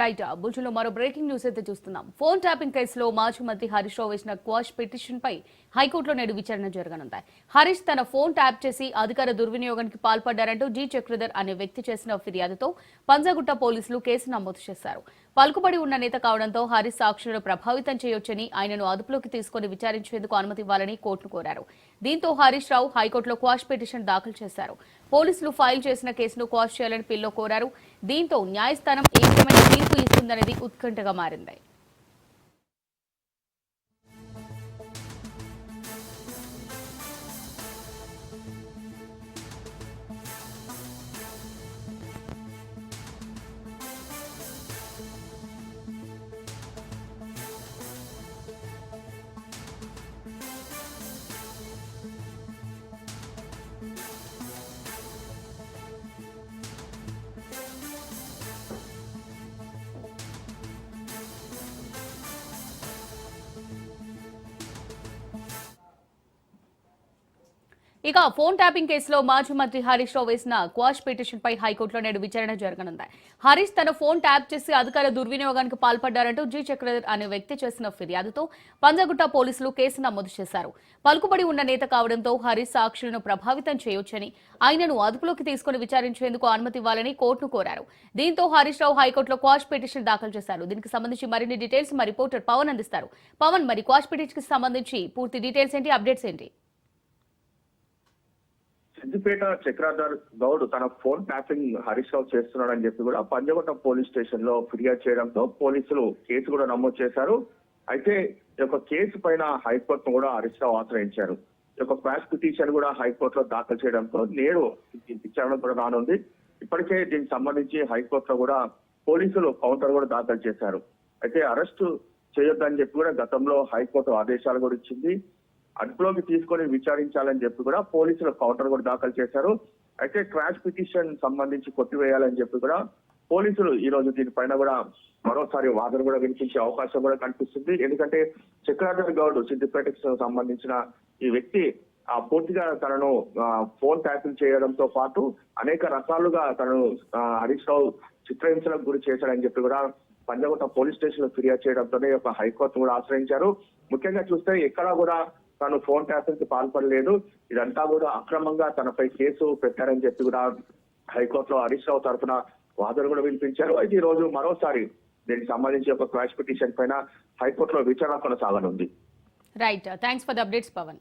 Right uh, బుల్జులో మరో breaking news అయితే చూస్తున్నాం. ఫోన్ ట్యాపింగ్ కేసులో మాజీ మంత్రి హరీష్ రావు వేసిన క్వాష్ పిటిషన్ పై హైకోర్టులో నేడు విచారణ జరగనుంది. హరీష్ తన ఫోన్ ట్యాప్ చేసి అధికార దుర్వినియోగానికి పాల్పడ్డారంటూ జీ చక్రధర్ అనే వ్యక్తి చేసిన ఫిర్యాదుతో పంజాగుట్ట పోలీసులు కేసు నమోదు చేశారు. పలుకుబడి ఉన్న నేత కావడంతో హరీష్ సాక్షులను ప్రభావితం చేయొచ్చని ఆయనను అదుపులోకి తీసుకుని విచారించేందుకు అనుమతి ఇవ్వాలని కోర్టును కోరారు. దీంతో హరీష్ రావు హైకోర్టులో క్వాష్ పిటిషన్ దాఖలు చేశారు. పోలీసులు ఫైల్ చేసిన కేసును క్వాష్ చేయాలని పిల్లో కోరారు. దీంతో న్యాయస్థానం ఏ విధమైన తీర్పు ఇస్తుందనేది ఉత్కంఠగా మారింది. ఇక ఫోన్ ట్యాపింగ్ కేసులో మాజీ మంత్రి హరీష్ రావు వేసిన క్వాష్ పిటిషన్ పై హైకోర్టులో నేడు విచారణ జరగనుంది. హరీష్ తన ఫోన్ ట్యాప్ చేసి అధికార దుర్వినియోగానికి పాల్పడ్డారంటూ జీ. చక్రధర్ అనే వ్యక్తి చేసిన ఫిర్యాదుతో పంజగుట్ట పోలీసులు కేసు నమోదు చేశారు. పలుకుబడి ఉన్న నేత కావడంతో హరీష్ సాక్షులను ప్రభావితం చేయొచ్చని ఆయనను అదుపులోకి తీసుకుని విచారించేందుకు అనుమతి ఇవ్వాలని కోర్టును కోరారు. దీంతో హరీష్ రావు హైకోర్టులో క్వాష్ పిటిషన్ దాఖలు చేశారు. దీనికి సంబంధించి మరిన్ని డీటెయిల్స్ మా రిపోర్టర్ పవన్ అందిస్తారు. పవన్ మరి క్వాష్ పిటిషన్కి సంబంధించి పూర్తి డీటెయిల్స్ ఏంటి? అప్డేట్స్ ఏంటి? సిద్దిపేట చక్రాధర్ గౌడ్ తన ఫోన్ ట్యాపింగ్ హరీష్ రావు చేస్తున్నాడని చెప్పి కూడా పంజగుట్ట పోలీస్ స్టేషన్లో ఫిర్యాదు చేయడంతో పోలీసులు కేసు కూడా నమోదు చేశారు. అయితే ఈ యొక్క కేసు పైన హైకోర్టును కూడా హరీష్ రావు ఆశ్రయించారు. ఈ యొక్క క్వాష్ పిటిషన్ కూడా హైకోర్టులో దాఖలు చేయడంతో నేడు విచారణ కూడా రానుంది. ఇప్పటికే దీనికి సంబంధించి హైకోర్టులో కూడా పోలీసులు కౌంటర్ కూడా దాఖలు చేశారు. అయితే అరెస్టు చేయొద్దని చెప్పి కూడా గతంలో హైకోర్టు ఆదేశాలు కూడా ఇచ్చింది. అదుపులోకి తీసుకొని విచారించాలని చెప్పి కూడా పోలీసులు కౌంటర్ కూడా దాఖలు చేశారు. అయితే క్రాష్ పిటిషన్ సంబంధించి కొట్టివేయాలని చెప్పి కూడా పోలీసులు ఈ రోజు దీనిపైన కూడా మరోసారి వాదన కూడా వినిపించే అవకాశం కూడా కనిపిస్తుంది ఎందుకంటే చక్రాధర్ గౌడ్ సిద్దిపేటకు సంబంధించిన ఈ వ్యక్తి ఆ పూర్తిగా తనను ఫోన్ ట్యాకిల్ చేయడంతో పాటు అనేక రకాలుగా తనను హరీష్ రావు చిత్రహింసలకు గురి చేశాడని చెప్పి కూడా పంజాగుట్ట పోలీస్ స్టేషన్లో ఫిర్యాదు చేయడంతోనే ఒక హైకోర్టు కూడా ఆశ్రయించారు. ముఖ్యంగా చూస్తే ఎక్కడా కూడా తాను ఫోన్ ట్యాపింగ్కి పాల్పడలేదు. ఇదంతా కూడా అక్రమంగా తనపై కేసు పెట్టారని చెప్పి కూడా హైకోర్టులో హరీష్ రావు తరఫున వాదన కూడా వినిపించారు. అయితే ఈ రోజు మరోసారి దీనికి సంబంధించి ఒక క్రాష్ పిటిషన్ పైన హైకోర్టులో విచారణ కొనసాగనుంది. Right thanks for the updates Pawan